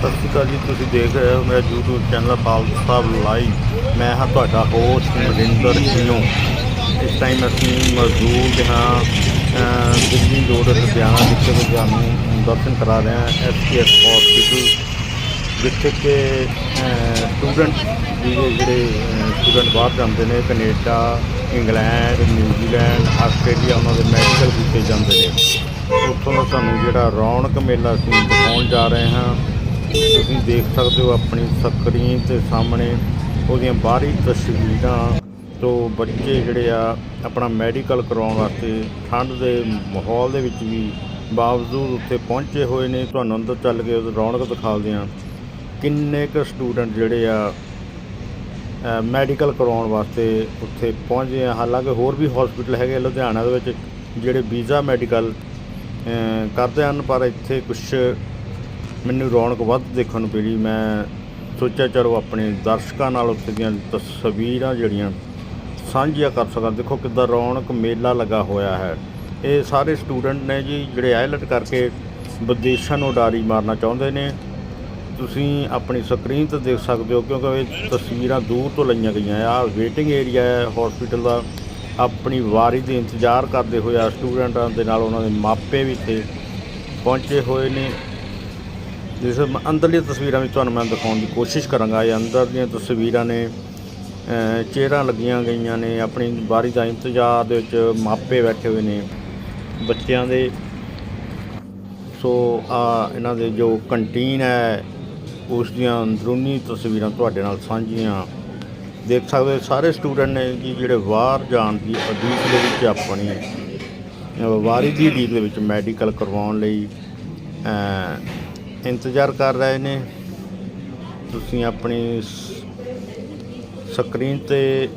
ਸਤਿ ਸ਼੍ਰੀ ਅਕਾਲ ਜੀ, ਤੁਸੀਂ ਦੇਖ ਰਹੇ ਹੋ ਮੇਰਾ YouTube channel Pal Sahib live ਮੈਂ ਹਾਂ ਤੁਹਾਡਾ ਹੋਸਟ ਨਰਿੰਦਰ ਸਿੰਘ ਇਸ ਟਾਈਮ ਅਸੀਂ ਮੌਜੂਦ ਹਾਂ ਦਿੱਲੀ ਰੋਡ, ਲੁਧਿਆਣਾ ਜਿੱਥੇ ਕਿ ਤੁਹਾਨੂੰ ਦਰਸ਼ਨ ਕਰਾ ਰਹੇ ਹਾਂ ਐਸਪੀਐਸ ਹਸਪੀਟਲ ਜਿੱਥੇ ਕਿ ਸਟੂਡੈਂਟ ਜਿਹੜੇ ਜਿਹੜੇ ਸਟੂਡੈਂਟ ਬਾਹਰ ਜਾਂਦੇ ਨੇ, ਕੈਨੇਡਾ, ਇੰਗਲੈਂਡ, ਨਿਊਜ਼ੀਲੈਂਡ, ਆਸਟ੍ਰੇਲੀਆ, ਉਹਨਾਂ ਦੇ ਮੈਡੀਕਲ ਕੀਤੇ ਜਾਂਦੇ ਨੇ। ਉੱਥੋਂ ਦਾ ਸਾਨੂੰ ਜਿਹੜਾ ਰੌਣਕ ਮੇਲਾ ਅਸੀਂ ਦਿਖਾਉਣ ਜਾ ਰਹੇ ਹਾਂ। ਤੁਸੀਂ ਦੇਖ ਸਕਦੇ ਹੋ ਆਪਣੀ ਸਕਰੀਨ ਤੇ ਸਾਹਮਣੇ ਉਹਦੀਆਂ ਬਾਹਰੀ ਤਸਵੀਰਾਂ ਤੋਂ ਬੱਚੇ ਜਿਹੜੇ ਆ ਆਪਣਾ ਮੈਡੀਕਲ ਕਰਾਉਣ ਵਾਸਤੇ ਠੰਡ ਦੇ ਮਾਹੌਲ ਦੇ ਵਿੱਚ ਵੀ ਬਾਵਜੂਦ ਉੱਥੇ ਪਹੁੰਚੇ ਹੋਏ ਨੇ। ਤੁਹਾਨੂੰ ਅੰਦਰ ਚੱਲ ਕੇ ਉਹ ਰੌਣਕ ਦਿਖਾਉਂਦੇ ਆ ਕਿੰਨੇ ਕੁ ਸਟੂਡੈਂਟ ਜਿਹੜੇ ਆ ਮੈਡੀਕਲ ਕਰਾਉਣ ਵਾਸਤੇ ਉੱਥੇ ਪਹੁੰਚੇ ਆ। ਹਾਲਾਂਕਿ ਹੋਰ ਵੀ ਹਸਪੀਟਲ ਹੈਗੇ ਲੁਧਿਆਣਾ ਦੇ ਵਿੱਚ, ਜਿਹੜੇ ਵੀਜ਼ਾ ਮੈਡੀਕਲ ਕਰਦੇ ਹਨ, ਪਰ ਇੱਥੇ ਕੁਝ ਮੈਨੂੰ ਰੌਣਕ ਵੱਧ ਦੇਖਣ ਨੂੰ ਮਿਲੀ। ਮੈਂ ਸੋਚਿਆ, ਚਲੋ ਆਪਣੇ ਦਰਸ਼ਕਾਂ ਨਾਲ ਉੱਥੇ ਦੀਆਂ ਤਸਵੀਰਾਂ ਜਿਹੜੀਆਂ ਸਾਂਝੀਆਂ ਕਰ ਸਕਾਂ। ਦੇਖੋ ਕਿੱਦਾਂ ਰੌਣਕ ਮੇਲਾ ਲੱਗਾ ਹੋਇਆ ਹੈ। ਇਹ ਸਾਰੇ ਸਟੂਡੈਂਟ ਨੇ ਜੀ, ਜਿਹੜੇ ਆਇਲਟ ਕਰਕੇ ਵਿਦੇਸ਼ਾਂ ਨੂੰ ਡਾਰੀ ਮਾਰਨਾ ਚਾਹੁੰਦੇ ਨੇ। ਤੁਸੀਂ ਆਪਣੀ ਸਕਰੀਨ ਤੇ ਦੇਖ ਸਕਦੇ ਹੋ, ਕਿਉਂਕਿ ਇਹ ਤਸਵੀਰਾਂ ਦੂਰ ਤੋਂ ਲਈਆਂ ਗਈਆਂ ਆ। ਵੇਟਿੰਗ ਏਰੀਆ ਹੈ ਹਸਪੀਟਲ ਦਾ। ਆਪਣੀ ਵਾਰੀ ਦੇ ਇੰਤਜ਼ਾਰ ਕਰਦੇ ਹੋਏ ਆ ਸਟੂਡੈਂਟਾਂ ਦੇ ਨਾਲ ਉਹਨਾਂ ਦੇ ਮਾਪੇ ਵੀ ਇੱਥੇ ਪਹੁੰਚੇ ਹੋਏ ਨੇ। ਜਿਸ ਮ- ਅੰਦਰਲੀਆਂ ਤਸਵੀਰਾਂ ਵਿੱਚ ਤੁਹਾਨੂੰ ਮੈਂ ਦਿਖਾਉਣ ਦੀ ਕੋਸ਼ਿਸ਼ ਕਰਾਂਗਾ ਇਹ ਅੰਦਰ ਦੀਆਂ ਤਸਵੀਰਾਂ ਨੇ ਚੇਅਰਾਂ ਲੱਗੀਆਂ ਗਈਆਂ ਨੇ ਆਪਣੀ ਵਾਰੀ ਦਾ ਇੰਤਜ਼ਾਰ ਦੇ ਵਿੱਚ ਮਾਪੇ ਬੈਠੇ ਹੋਏ ਨੇ ਬੱਚਿਆਂ ਦੇ। ਸੋ ਆ ਇਹਨਾਂ ਦੇ ਜੋ ਕੰਟੀਨ ਹੈ ਉਸ ਦੀਆਂ ਅੰਦਰੂਨੀ ਤਸਵੀਰਾਂ ਤੁਹਾਡੇ ਨਾਲ ਸਾਂਝੀਆਂ। ਦੇਖ ਸਕਦੇ ਹੋ ਸਾਰੇ ਸਟੂਡੈਂਟ ਨੇ ਕਿ ਜਿਹੜੇ ਬਾਹਰ ਜਾਣ ਦੀ ਉਡੀਕ ਦੇ ਵਿੱਚ ਆਪਣੀ ਅ, ਵਾਰੀ ਦੀ ਉਡੀਕ ਦੇ ਵਿੱਚ ਮੈਡੀਕਲ ਕਰਵਾਉਣ ਲਈ ਇੰਤਜ਼ਾਰ ਕਰ ਰਹੇ ਨੇ। ਤੁਸੀਂ ਆਪਣੀ ਸਕਰੀਨ ਤੇ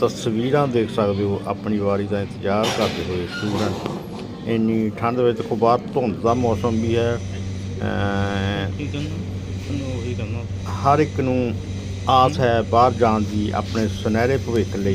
ਤਸਵੀਰਾਂ ਦੇਖ ਸਕਦੇ ਹੋ। ਆਪਣੀ ਵਾਰੀ ਦਾ ਇੰਤਜ਼ਾਰ ਕਰਦੇ ਹੋਏ ਸਟੂਡੈਂਟ ਇੰਨੀ ਠੰਡ ਵਿੱਚ ਦੇਖੋ ਬਾਹਰ ਧੁੰਦ ਦਾ ਮੌਸਮ ਵੀ ਹੈ। ਹਰ ਇੱਕ ਨੂੰ ਆਸ ਹੈ ਬਾਹਰ ਜਾਣ ਦੀ ਆਪਣੇ ਸੁਨਹਿਰੇ ਭਵਿੱਖ ਲਈ।